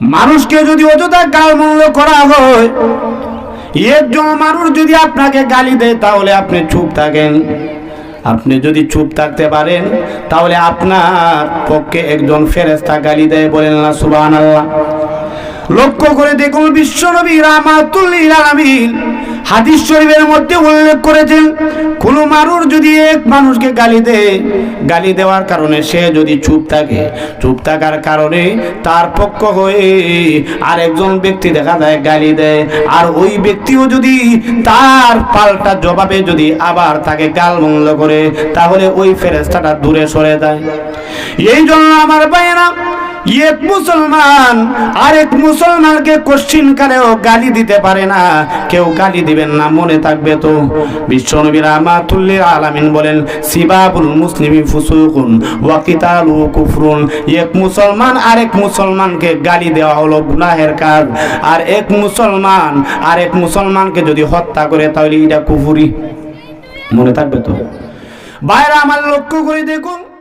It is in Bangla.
মানুষকে যদি অযথা গালমন্দ করা হয় একজন মানুষ যদি আপনাকে গালি দেয়, তাহলে আপনি চুপ থাকেন। আপনি যদি চুপ থাকতে পারেন, তাহলে আপনার পক্ষে একজন ফেরেস্তা গালি দেয় বলেন না সুবাহ আল্লাহ লক্ষ্য করে দেখুন বিশ্বনবী রামাতুল্লিল আলামিন। হাদিস শরীফের মধ্যে উল্লেখ করেছেন, কোন মানুষ যদি এক মানুষকে গালি দেয়, গালি দেওয়ার কারণে সে যদি চুপ থাকে, চুপ থাকার কারণে তার পক্ষ হয়ে আরেকজন ব্যক্তি দেখা যায় গালি দেয়, আর ওই ব্যক্তিও যদি তার পাল্টা জবাবে যদি আবার তাকে গাল মন্দ করে, তাহলে ওই ফেরেস্তাটা দূরে সরে যায়। এই জন্য আমার ভাইয়েরা এক মুসলমান আরেক মুসলমানকে কোশ্চিন কালেও গালি দিতে পারে না। কেউ গালি দিবেন না, মনে থাকবে তো। বিশ্বনবী রাহমাতুল্লিল আলামিন বলেন, সিবাবুল মুসলিমি ফুসুকুন ওয়া কিতালু কুফরুন। এক মুসলমান আরেক মুসলমানকে গালি দেওয়া হলো গুনাহের কাজ। আর এক মুসলমান আরেক মুসলমানকে যদি হত্যা করে, তাহলে এটা কুফুরি। মনে থাকবে তো? বাইরে আমার লক্ষ্য করে দেখুন